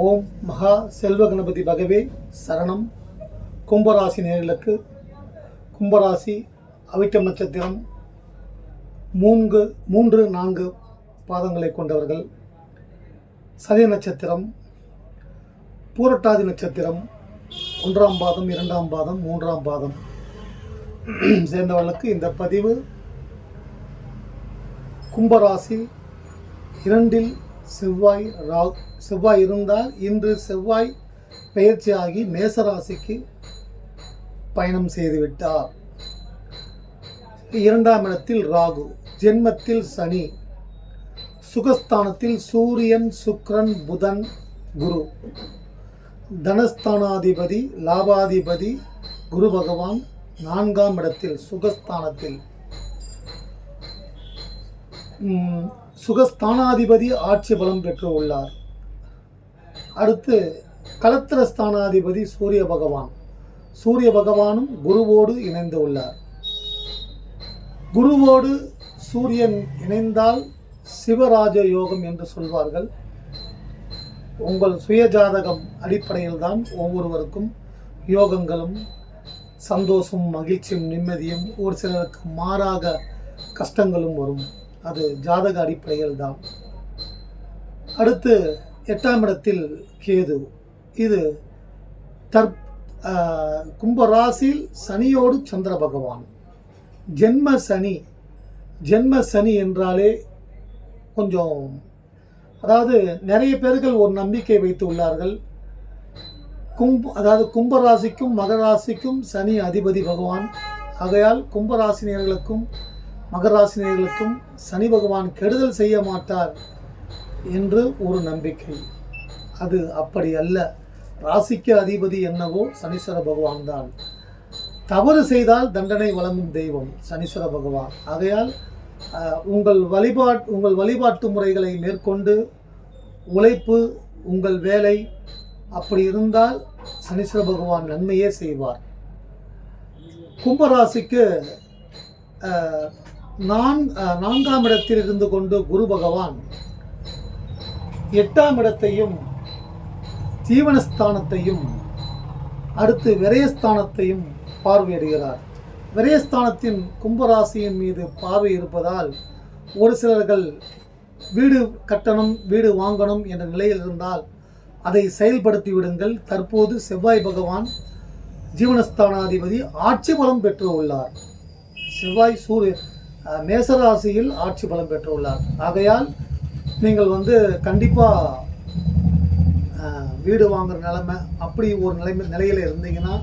ஓம் மகா செல்வ கணபதி பகவே சரணம். கும்பராசி நேர்களுக்கு கும்பராசி அவிட்டம் நட்சத்திரம் மூன்று மூன்று நான்கு பாதங்களை கொண்டவர்கள். சதய நட்சத்திரம் பூரட்டாதி நட்சத்திரம் ஒன்றாம் பாதம் இரண்டாம் பாதம் மூன்றாம் பாதம். சேர்ந்தவர்களுக்கு இந்த பதிவு கும்பராசி இரண்டில் செவ்வாய் ரா செவ்வாய் இருந்தால் இன்று செவ்வாய் பெயர்ச்சியாகி மேசராசிக்கு பயணம் செய்துவிட்டார். இரண்டாம் இடத்தில் ராகு. ஜென்மத்தில் சனி. சுகஸ்தானத்தில் சூரியன் சுக்ரன் புதன் குரு. தனஸ்தானாதிபதி லாபாதிபதி குரு பகவான் நான்காம் இடத்தில் சுகஸ்தானத்தில். சுகஸ்தானாதிபதி ஆட்சி பலம் பெற்று உள்ளார். அடுத்து கலத்திரஸ்தானாதிபதி சூரிய பகவான். சூரிய பகவானும் குருவோடு இணைந்து உள்ளார். குருவோடு சூரியன் இணைந்தால் சிவராஜ யோகம் என்று சொல்வார்கள். உங்கள் சுயஜாதகம் அடிப்படையில் தான் ஒவ்வொருவருக்கும் யோகங்களும் சந்தோஷம் மகிழ்ச்சியும் நிம்மதியும் ஒரு சிலருக்கு மாறாக கஷ்டங்களும் வரும். அது ஜாதக அடிப்படையில் தான். அடுத்து எட்டாம் இடத்தில் கேது. இது தற் கும்பராசியில் சனியோடு சந்திர பகவான். ஜென்ம சனி ஜென்ம சனி என்றாலே கொஞ்சம் அதாவது நிறைய பேர்கள் ஒரு நம்பிக்கை வைத்து உள்ளார்கள். கும்ப அதாவது கும்பராசிக்கும் மகராசிக்கும் சனி அதிபதி பகவான். ஆகையால் கும்பராசினியர்களுக்கும் மகராசினியர்களுக்கும் சனி பகவான் கெடுதல் செய்ய மாட்டார் என்று ஒரு நம்பிக்கை. அது அப்படி அல்ல. ராசிக்கு அதிபதி என்னவோ சனீஸ்வர பகவான் தான். தவறு செய்தால் தண்டனை வழங்கும் தெய்வம் சனீஸ்வர பகவான். ஆகையால் உங்கள் வழிபாட் உங்கள் வழிபாட்டு முறைகளை மேற்கொண்டு உழைப்பு உங்கள் வேலை அப்படி இருந்தால் சனீஸ்வர பகவான் நன்மையே செய்வார். கும்பராசிக்கு நான் நான்காம் இடத்தில் இருந்து கொண்டு குரு பகவான் எட்டாம் இடத்தையும் ஜீவனஸ்தானத்தையும் அடுத்து விரயஸ்தானத்தையும் பார்வையிடுகிறார். விரயஸ்தானத்தின் கும்பராசியின் மீது பார்வை இருப்பதால் ஒரு சிலர்கள் வீடு கட்டணும் வீடு வாங்கணும் என்ற நிலையில் இருந்தால் அதை செயல்படுத்தி விடுங்கள். தற்போது செவ்வாய் பகவான் ஜீவனஸ்தானாதிபதி ஆட்சி பலம் பெற்று உள்ளார். செவ்வாய் சூரிய மேசராசியில் ஆட்சி பலம் பெற்றுள்ளார். ஆகையால் நீங்கள் வந்து கண்டிப்பாக வீடு வாங்குற நிலைமை அப்படி ஒரு நிலைமை நிலையில் இருந்தீங்கன்னா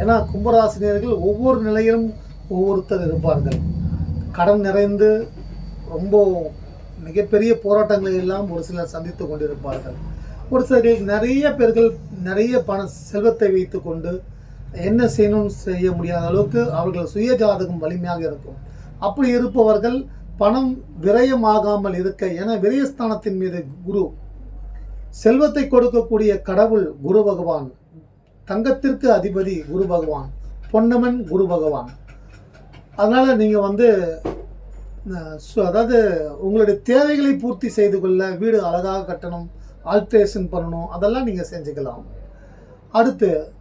ஏன்னா கும்பராசினியர்கள் ஒவ்வொரு நிலையிலும் ஒவ்வொருத்தர் இருப்பார்கள். கடன் நிறைந்து ரொம்ப மிகப்பெரிய போராட்டங்களை எல்லாம் ஒரு சிலர் சந்தித்து கொண்டிருப்பார்கள். ஒரு சிலர்கள் நிறைய பேர்கள் நிறைய பண செல்வத்தை வைத்துக்கொண்டு என்ன செய்யணும்னு செய்ய முடியாத அளவுக்கு அவர்கள் சுய ஜாதகம் வலிமையாக இருக்கும். அப்படி இருப்பவர்கள் பணம் விரயமாகாமல் இருக்க என விரயஸ்தானத்தின் மீது குரு செல்வத்தை கொடுக்கக்கூடிய கடவுள் குரு பகவான் தங்கத்திற்கு அதிபதி குரு பகவான் பொன்னமன் குரு பகவான். அதனால் நீங்கள் வந்து சு- அதாவது உங்களுடைய தேவைகளை பூர்த்தி செய்து கொள்ள வீடு அழகாக கட்டணும் ஆல்ட்ரேஷன் பண்ணணும் அதெல்லாம் நீங்கள் செஞ்சுக்கலாம். அடுத்து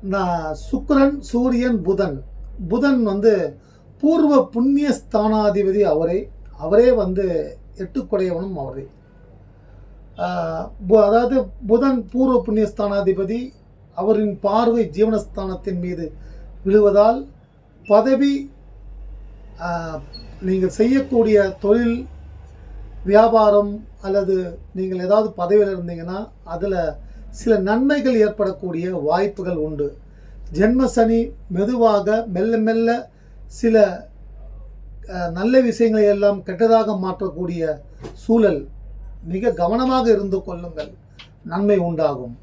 நான் சுக்கரன் சூரியன் புதன். புதன் வந்து பூர்வ புண்ணிய ஸ்தானாதிபதி அவரே. அவரே வந்து எட்டுக்குடையவனும் அவரே. பு- அதாவது புதன் பூர்வ புண்ணிய ஸ்தானாதிபதி அவரின் பார்வை ஜீவனஸ்தானத்தின் மீது விழுவதால் பதவி நீங்கள் செய்யக்கூடிய தொழில் வியாபாரம் அல்லது நீங்கள் ஏதாவது பதவியில் இருந்தீங்கன்னா அதில் சில நன்மைகள் ஏற்படக்கூடிய வாய்ப்புகள் உண்டு. ஜென்ம சனி மெதுவாக மெல்ல மெல்ல சில நல்ல விஷயங்களை எல்லாம் கெட்டதாக மாற்றக்கூடிய சூழல் மிக கவனமாக இருந்து கொள்ளுங்கள். நன்மை உண்டாகும்.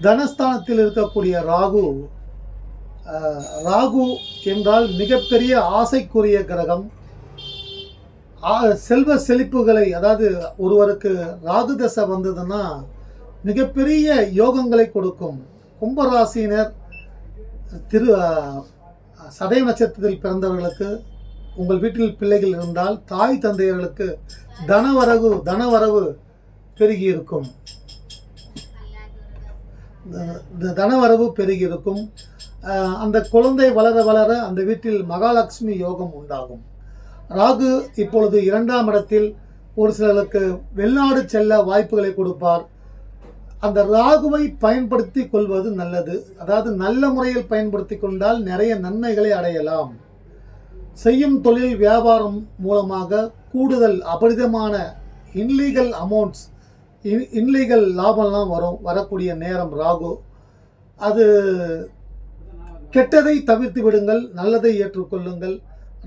தனஸ்தானத்தில் இருக்கக்கூடிய ராகு ராகு என்றால் மிகப்பெரிய ஆசைக்குரிய கிரகம். ஆ- செல்வ செழிப்புகளை அதாவது ஒருவருக்கு ராகு தசை வந்ததுன்னா மிகப்பெரிய யோகங்களை கொடுக்கும். கும்பராசியினர் திரு சதய நட்சத்திரத்தில் பிறந்தவர்களுக்கு உங்கள் வீட்டில் பிள்ளைகள் இருந்தால் தாய் தந்தையர்களுக்கு தனவரவு தனவரவு பெருகி இருக்கும் தனவரவு பெருகி இருக்கும் அந்த குழந்தை வளர வளர அந்த வீட்டில் மகாலட்சுமி யோகம் உண்டாகும். ராகு இப்பொழுது இரண்டாம் இடத்தில் ஒரு சிலருக்கு வெளிநாடு செல்ல வாய்ப்புகளை கொடுப்பார். அந்த ராகுவை பயன்படுத்தி கொள்வது நல்லது. அதாவது நல்ல முறையில் பயன்படுத்தி கொண்டால் நிறைய நன்மைகளை அடையலாம். செய்யும் தொழில் வியாபாரம் மூலமாக கூடுதல் அபரிதமான இன்லீகல் அமௌண்ட்ஸ் இன் இன்லீகல் லாபம்லாம் வரும் வரக்கூடிய நேரம் ராகு. அது கெட்டதை தவிர்த்து விடுங்கள் நல்லதை ஏற்றுக்கொள்ளுங்கள்.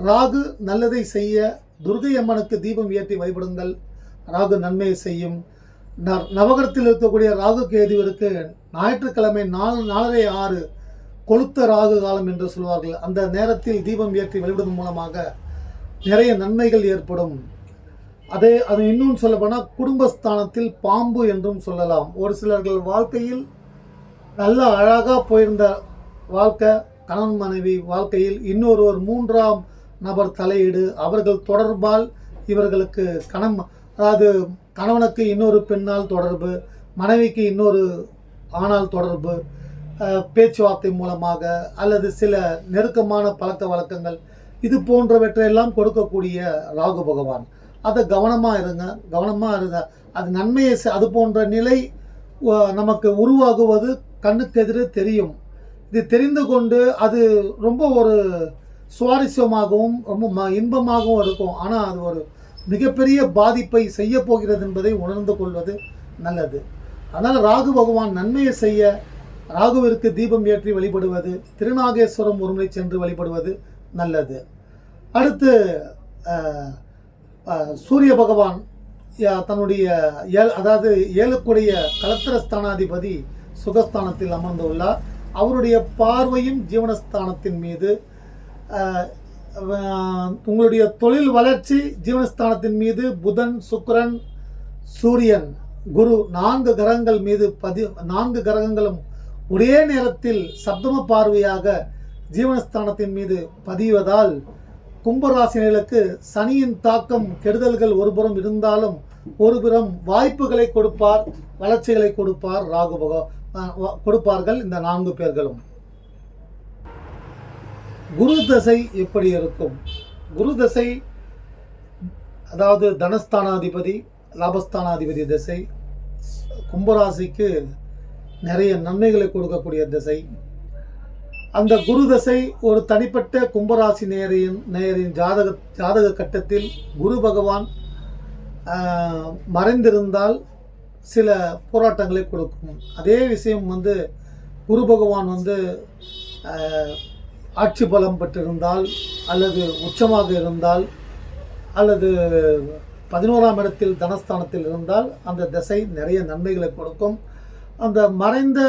ராகு நல்லதை செய்ய துர்கை அம்மனுக்கு தீபம் ஏற்றி வழிபடுங்கள். ராகு நன்மையை செய்யும். நவகரத்தில் இருக்கக்கூடிய ராகு கேதுவிற்கு ஞாயிற்றுக்கிழமை நாலு நாலரை ஆறு கொளுத்த ராகு காலம் என்று சொல்வார்கள். அந்த நேரத்தில் தீபம் ஏற்றி வழிபடுவதன் மூலமாக நிறைய நன்மைகள் ஏற்படும். அதே அது இன்னும் சொல்லப்போனால் குடும்பஸ்தானத்தில் பாம்பு என்றும் சொல்லலாம். ஒரு சிலர்கள் வாழ்க்கையில் நல்ல அழகாக போயிருந்த வாழ்க்கை கணவன் மனைவி வாழ்க்கையில் இன்னொருவர் மூன்றாம் நபர் தலையீடு அவர்கள் தொடர்பால் இவர்களுக்கு கணம் அதாவது கணவனுக்கு இன்னொரு பெண்ணால் தொடர்பு மனைவிக்கு இன்னொரு ஆணால் தொடர்பு பேச்சுவார்த்தை மூலமாக அல்லது சில நெருக்கமான பழக்க வழக்கங்கள் இது போன்றவற்றையெல்லாம் கொடுக்கக்கூடிய ராகு பகவான். அதை கவனமாக இருங்க கவனமாக இருங்க. அது நன்மையை அது போன்ற நிலை நமக்கு உருவாகுவது கண்ணுக்கு எதிரே தெரியும். இது தெரிந்து கொண்டு அது ரொம்ப ஒரு சுவாரஸ்யமாகவும் ரொம்ப ம இன்பமாகவும் இருக்கும். ஆனால் அது ஒரு மிகப்பெரிய பாதிப்பை செய்ய போகிறது என்பதை உணர்ந்து கொள்வது நல்லது. அதனால் ராகு பகவான் நன்மையை செய்ய ராகுவிற்கு தீபம் ஏற்றி வழிபடுவது திருநாகேஸ்வரம் ஒருமுறை சென்று வழிபடுவது நல்லது. அடுத்து சூரிய பகவான் தன்னுடைய ஏழ் அதாவது ஏழுக்குடைய கலத்திரஸ்தானாதிபதி சுகஸ்தானத்தில் அமர்ந்துள்ளார். அவருடைய பார்வையும் ஜீவனஸ்தானத்தின் மீது உங்களுடைய தொழில் வளர்ச்சி ஜீவனஸ்தானத்தின் மீது புதன் சுக்கரன் சூரியன் குரு நான்கு கிரகங்கள் மீது பதி நான்கு கிரகங்களும் ஒரே நேரத்தில் சப்தம பார்வையாக ஜீவனஸ்தானத்தின் மீது பதிவதால் கும்பராசினர்களுக்கு சனியின் தாக்கம் கெடுதல்கள் ஒருபுறம் இருந்தாலும் ஒருபுறம் வாய்ப்புகளை கொடுப்பார் வளர்ச்சிகளை கொடுப்பார் ராகுபகோ கொடுப்பார்கள் இந்த நான்கு பேர்களும். குரு தசை எப்படி இருக்கும்? குரு தசை அதாவது தனஸ்தானாதிபதி லாபஸ்தானாதிபதி திசை கும்பராசிக்கு நிறைய நன்மைகளை கொடுக்கக்கூடிய திசை. அந்த குரு தசை ஒரு தனிப்பட்ட கும்பராசி நேரின் நேரின் ஜாதக ஜாதக கட்டத்தில் குரு பகவான் மறைந்திருந்தால் சில போராட்டங்களை கொடுக்கும். அதே விஷயம் வந்து குரு பகவான் வந்து ஆட்சி பலம் பெற்றிருந்தால் அல்லது உச்சமாக இருந்தால் அல்லது பதினோராம் இடத்தில் தனஸ்தானத்தில் இருந்தால் அந்த திசை நிறைய நன்மைகளை கொடுக்கும். அந்த மறைந்த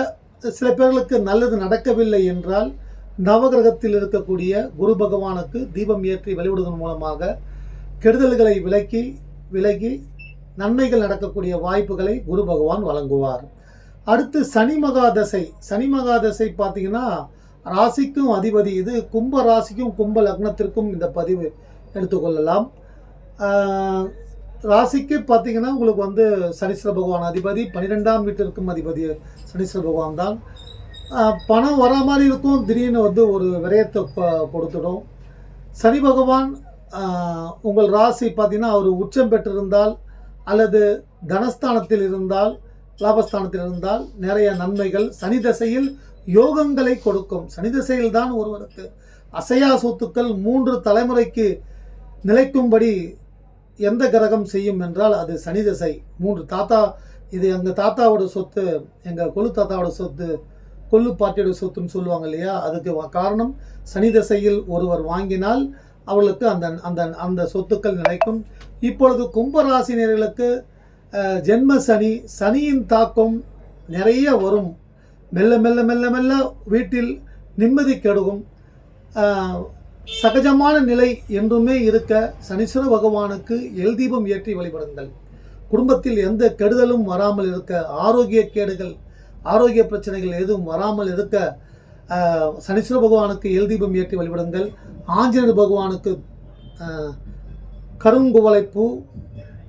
சில பேர்களுக்கு நல்லது நடக்கவில்லை என்றால் நவகிரகத்தில் இருக்கக்கூடிய குரு பகவானுக்கு தீபம் ஏற்றி வழிபடுவதன் மூலமாக கெடுதல்களை விலக்கி விலகி நன்மைகள் நடக்கக்கூடிய வாய்ப்புகளை குரு பகவான் வழங்குவார். அடுத்து சனி மகாதசை சனி மகாதசை பார்த்தீங்கன்னா ராசிக்கும் அதிபதி இது. கும்ப ராசிக்கும் கும்ப லக்னத்திற்கும் இந்த பதிவு எடுத்துக்கொள்ளலாம். ராசிக்கு பார்த்தீங்கன்னா உங்களுக்கு வந்து சனீஸ்வர பகவான் அதிபதி பன்னிரெண்டாம் வீட்டிற்கும் அதிபதி சனீஸ்வர பகவான் தான். பணம் வரா மாதிரி இருக்கும். திடீர்னு வந்து ஒரு விரயத்தை கொடுத்துடும். சனி பகவான் உங்கள் ராசி பார்த்தீங்கன்னா அவர் உச்சம் பெற்றிருந்தால் அல்லது தனஸ்தானத்தில் இருந்தால் லாபஸ்தானத்தில் இருந்தால் நிறைய நன்மைகள். சனி தசையில் யோகங்களை கொடுக்கும். சனி திசையில் தான் ஒருவருக்கு அசையா சொத்துக்கள் மூன்று தலைமுறைக்கு நிலைக்கும்படி எந்த கிரகம் செய்யும் என்றால் அது சனி தசை. மூன்று தாத்தா இது எங்கள் தாத்தாவோட சொத்து எங்கள் கொள்ளு தாத்தாவோட சொத்து கொள்ளு பாட்டியோட சொத்துன்னு சொல்லுவாங்க இல்லையா? அதுக்கு காரணம் சனி தசையில் ஒருவர் வாங்கினால் அவளுக்கு அந்த அந்த அந்த சொத்துக்கள் நிலைக்கும். இப்பொழுது கும்பராசினியர்களுக்கு ஜென்ம சனி சனியின் தாக்கம் நிறைய வரும். மெல்ல மெல்ல மெல்ல மெல்ல வீட்டில் நிம்மதி கெடுகும். சகஜமான நிலை என்றுமே இருக்க சனீஸ்வர பகவானுக்கு எல் தீபம் ஏற்றி வழிபடுங்கள். குடும்பத்தில் எந்த கெடுதலும் வராமல் இருக்க ஆரோக்கிய கேடுகள் ஆரோக்கிய பிரச்சனைகள் எதுவும் வராமல் இருக்க சனீஸ்வர பகவானுக்கு எல் தீபம் ஏற்றி வழிபடுங்கள். ஆஞ்சநேயர் பகவானுக்கு கருங்குவளைப்பூ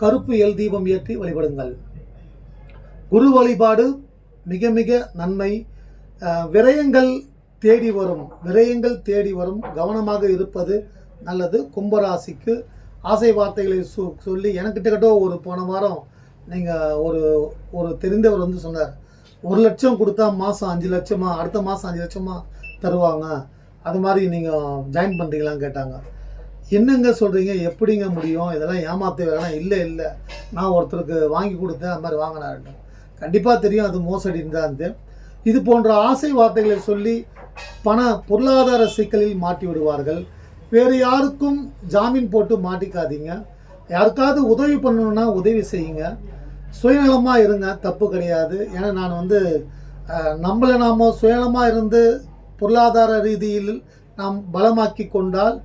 கருப்பு எல் தீபம் ஏற்றி வழிபடுங்கள். குரு வழிபாடு மிக மிக நன்மை. விரயங்கள் தேடி வரும். விரயங்கள் தேடி வரும். கவனமாக இருப்பது நல்லது. கும்பராசிக்கு ஆசை வார்த்தைகளை சொ சொல்லி எனக்கிட்டக்கிட்ட ஒரு போன வாரம் நீங்கள் ஒரு ஒரு தெரிந்தவர் வந்து சொன்னார். ஒரு லட்சம் கொடுத்தா மாதம் அஞ்சு லட்சமா அடுத்த மாதம் அஞ்சு லட்சமா தருவாங்க. அது மாதிரி நீங்கள் ஜாயின் பண்ணுறீங்களான்னு கேட்டாங்க. என்னங்க சொல்கிறீங்க எப்படிங்க முடியும்? இதெல்லாம் ஏமாத்த வேணாம் இல்லை இல்லை. நான் ஒருத்தருக்கு வாங்கி கொடுத்தேன் அது மாதிரி வாங்கினாரு கண்டிப்பாக தெரியும் அது மோசடின்னு தான் இது போன்ற ஆசை வார்த்தைகளை சொல்லி பண பொருளாதார சிக்கலில் மாட்டி விடுவார்கள். வேறு யாருக்கும் ஜாமீன் போட்டு மாட்டிக்காதீங்க. யாருக்காவது உதவி பண்ணணும்னா உதவி செய்யுங்க. சுயநலமாக இருங்க தப்பு கிடையாது. ஏன்னா நான் வந்து நம்மளை நாம் சுயநலமாக இருந்து பொருளாதார ரீதியில் நாம் பலமாக்கி கொண்டால்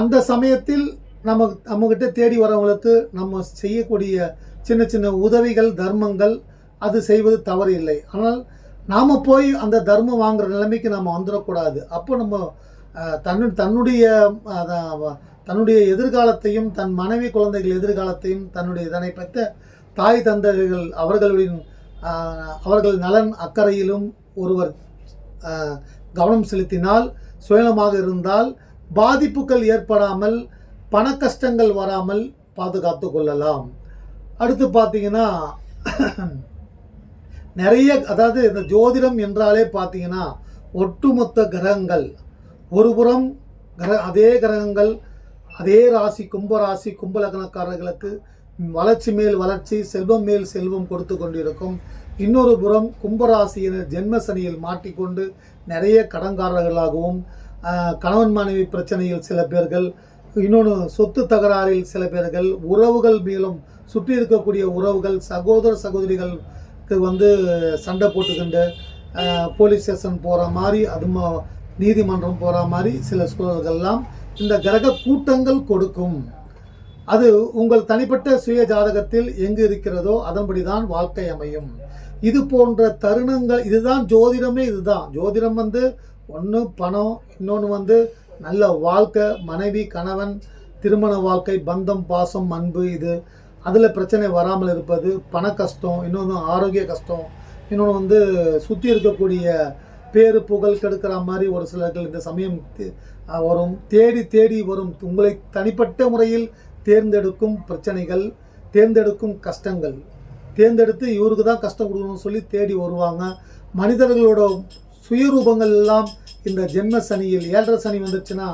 அந்த சமயத்தில் நம்ம நம்மக்கிட்ட தேடி வரவங்களுக்கு நம்ம செய்யக்கூடிய சின்ன சின்ன உதவிகள் தர்மங்கள் அது செய்வது தவறு இல்லை ஆனால் நாம் போய் அந்த தர்மம் வாங்குற நிலைமைக்கு நம்ம வந்துடக்கூடாது அப்போ நம்ம தன்னு தன்னுடைய அதான், தன்னுடைய எதிர்காலத்தையும் தன் மனைவி குழந்தைகள் எதிர்காலத்தையும் தன்னுடைய இதனை பெற்ற தாய் தந்தைகள் அவர்களின் அவர்கள் நலன் அக்கறையிலும் ஒருவர் கவனம் செலுத்தினால் சுயநலமாக இருந்தால் பாதிப்புகள் ஏற்படாமல் பண கஷ்டங்கள் வராமல் பாதுகாத்து கொள்ளலாம். அடுத்து பார்த்தீங்கன்னா நிறைய அதாவது இந்த ஜோதிடம் என்றாலே பார்த்தீங்கன்னா ஒட்டுமொத்த கிரகங்கள். ஒருபுறம் கிர அதே கிரகங்கள் அதே ராசி கும்ப ராசி கும்பலக்கணக்காரர்களுக்கு வளர்ச்சி மேல் வளர்ச்சி செல்வம் மேல் செல்வம் கொடுத்து கொண்டிருக்கும். இன்னொரு புறம் கும்பராசியினர் ஜென்ம சனியில் மாட்டிக்கொண்டு நிறைய கடன்காரர்களாகவும் கணவன் மனைவி பிரச்சனையில் சில பேர்கள் இன்னொன்று சொத்து தகராறில் சில பேர்கள் உறவுகள் மேலும் சுற்றி இருக்கக்கூடிய உறவுகள் சகோதர சகோதரிகள் வந்து சண்டை போட்டுக்கிண்டு போலீஸ் ஸ்டேஷன் போகிற மாதிரி அது நீதிமன்றம் போகிற மாதிரி சில சூழல்கள்லாம் இந்த கிரக கூட்டங்கள் கொடுக்கும். அது உங்கள் தனிப்பட்ட சுய ஜாதகத்தில் எங்கு இருக்கிறதோ அதன்படி தான் வாழ்க்கை அமையும். இது போன்ற தருணங்கள் இதுதான் ஜோதிடமே இதுதான். ஜோதிடம் வந்து ஒன்று பணம் இன்னொன்று வந்து நல்ல வாழ்க்கை மனைவி கணவன் திருமண வாழ்க்கை பந்தம் பாசம் அன்பு இது அதில் பிரச்சனை வராமல் இருப்பது பண கஷ்டம் இன்னொன்று ஆரோக்கிய கஷ்டம் இன்னொன்று வந்து சுற்றி இருக்கக்கூடிய பேரு புகழ் கெடுக்கிற மாதிரி ஒரு சிலர்கள் இந்த சமயம் வரும். தேடி தேடி வரும். உங்களை தனிப்பட்ட முறையில் தேர்ந்தெடுக்கும் பிரச்சனைகள் தேர்ந்தெடுக்கும் கஷ்டங்கள். தேர்ந்தெடுத்து இவருக்கு தான் கஷ்டம் கொடுக்கணும்னு சொல்லி தேடி வருவாங்க. மனிதர்களோட சுயரூபங்கள் எல்லாம் இந்த ஜென்ம சனியில் ஏழரை சனி வந்துச்சுன்னா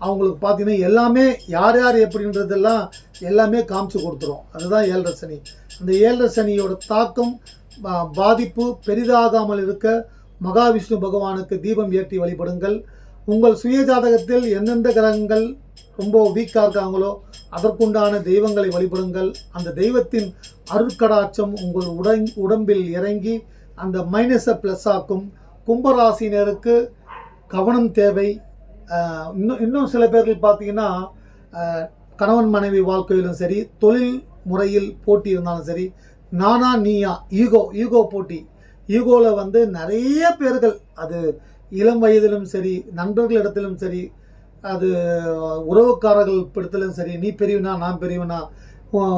அவங்களுக்கு பார்த்தீங்கன்னா எல்லாமே யார் யார் எப்படின்றதெல்லாம் எல்லாமே காமிச்சு கொடுத்துரும். அதுதான் ஏழரை சனி அந்த ஏழரை சனியோட தாக்கம் பாதிப்பு பெரிதாகாமல் இருக்க மகாவிஷ்ணு பகவானுக்கு தீபம் ஏற்றி வழிபடுங்கள். உங்கள் சுய ஜாதகத்தில் எந்தெந்த கிரகங்கள் ரொம்ப வீக்காக இருக்காங்களோ அதற்குண்டான தெய்வங்களை வழிபடுங்கள். அந்த தெய்வத்தின் அருட்கடாட்சம் உங்கள் உடன் உடம்பில் இறங்கி அந்த மைனஸை ப்ளஸ் ஆக்கும். கும்பராசினருக்கு கவனம் தேவை. இன்னும் இன்னும் சில பேர்கள் பார்த்தீங்கன்னா கணவன் மனைவி வாழ்க்கையிலும் சரி தொழில் முறையில் போட்டி இருந்தாலும் சரி நானா நீயா ஈகோ ஈகோ போட்டி. ஈகோவில் வந்து நிறைய பேர்கள் அது இளம் வயதிலும் சரி நண்பர்களிடத்திலும் சரி அது உறவுக்காரர்கள் இடத்திலும் சரி நீ பெரியவனா நான் பெரியவனா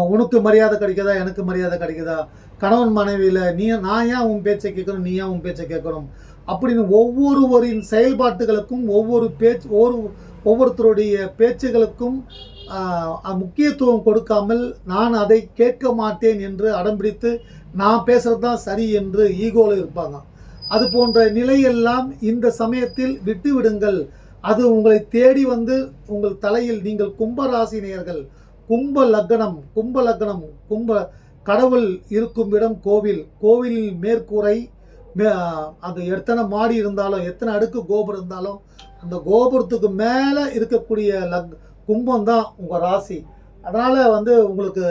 உனக்கு மரியாதை கிடைக்குதா எனக்கு மரியாதை கிடைக்குதா கணவன் மனைவியில் நீ நான் ஏன் உன் பேச்சை கேட்கணும் நீ ஏன் உன் பேச்சை கேட்கணும் அப்படின்னு ஒவ்வொருவரின் செயல்பாட்டுகளுக்கும் ஒவ்வொரு பேச்சு ஒவ்வொரு ஒவ்வொருத்தருடைய பேச்சுகளுக்கும் முக்கியத்துவம் கொடுக்காமல் நான் அதை கேட்க மாட்டேன் என்று அடம்பிடித்து நான் பேசுகிறது தான் சரி என்று ஈகோவில் இருப்பாங்க. அது போன்ற நிலையெல்லாம் இந்த சமயத்தில் விட்டு விடுங்கள். அது உங்களை தேடி வந்து உங்கள் தலையில் நீங்கள் கும்பராசினியர்கள் கும்ப லக்னம் கும்ப லக்னம் கும்ப கடவுள் இருக்கும் இடம் கோவில். கோவிலில் மேற்கூரை மே- அது எத்தனை மாடி இருந்தாலும் எத்தனை அடுக்கு கோபுரம் இருந்தாலும் அந்த கோபுரத்துக்கு மேலே இருக்கக்கூடிய லக் கும்பம் தான் உங்கள் ராசி. அதனால் வந்து உங்களுக்கு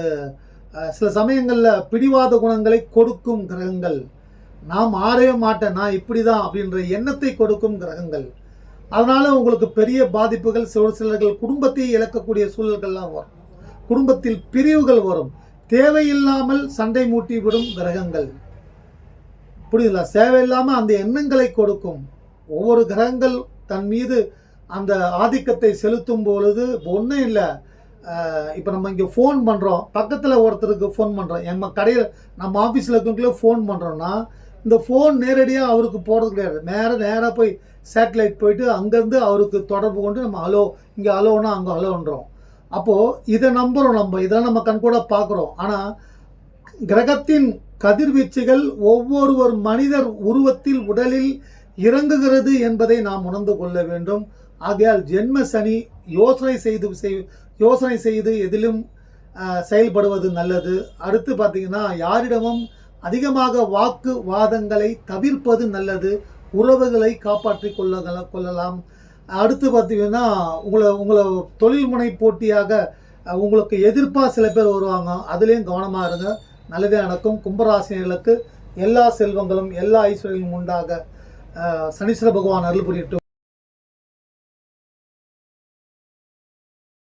சில சமயங்களில் பிடிவாத குணங்களை கொடுக்கும் கிரகங்கள். நான் மாறவே மாட்டேன் நான் இப்படி தான் அப்படின்ற எண்ணத்தை கொடுக்கும் கிரகங்கள். அதனால் உங்களுக்கு பெரிய பாதிப்புகள் சில சிலர்கள் குடும்பத்தை இழக்கக்கூடிய சூழல்கள்லாம் வரும். குடும்பத்தில் பிரிவுகள் வரும். தேவையில்லாமல் சண்டை மூட்டி விடும் கிரகங்கள். புரியுதுங்களா? தேவையில்லாமல் அந்த எண்ணங்களை கொடுக்கும். ஒவ்வொரு கிரகங்கள் தன் மீது அந்த ஆதிக்கத்தை செலுத்தும் பொழுது ஒன்றும் இல்லை. இப்போ நம்ம இங்கே ஃபோன் பண்ணுறோம் பக்கத்தில் ஒருத்தருக்கு ஃபோன் பண்ணுறோம் நம்ம கடையில் நம்ம ஆஃபீஸில் இருக்கவங்களே ஃபோன் பண்ணுறோன்னா இந்த ஃபோன் நேரடியாக அவருக்கு போகிறது கிடையாது. நேராக நேராக போய் சேட்டலைட் போயிட்டு அங்கேருந்து அவருக்கு தொடர்பு கொண்டு நம்ம அலோ இங்கே அலோனா அங்கே அலோன்றோம் அப்போது இதை நம்புகிறோம் நம்ம. இதெல்லாம் நம்ம கண்கூட பார்க்குறோம் ஆனால் கிரகத்தின் கதிர்வீச்சுகள் ஒவ்வொருவர் மனிதர் உருவத்தில் உடலில் இறங்குகிறது என்பதை நாம் உணர்ந்து கொள்ள வேண்டும். ஆகையால் ஜென்ம சனி யோசனை செய்து செய் யோசனை செய்து எதிலும் செயல்படுவது நல்லது. அடுத்து பார்த்தீங்கன்னா யாரிடமும் அதிகமாக வாக்கு வாதங்களை தவிர்ப்பது நல்லது. உறவுகளை காப்பாற்றி கொள்ள கொள்ளலாம். அடுத்து பார்த்தீங்கன்னா உங்களை உங்களை தொழில் முனை போட்டியாக உங்களுக்கு எதிர்ப்பாக சில பேர் வருவாங்க. அதுலேயும் கவனமாக இருங்க. நல்லதே நடக்கும். கும்பராசினர்களுக்கு எல்லா செல்வங்களும் எல்லா ஐஸ்வர்யங்களும் உண்டாக சனீஸ்வர பகவான் அருள் புரியட்டும்.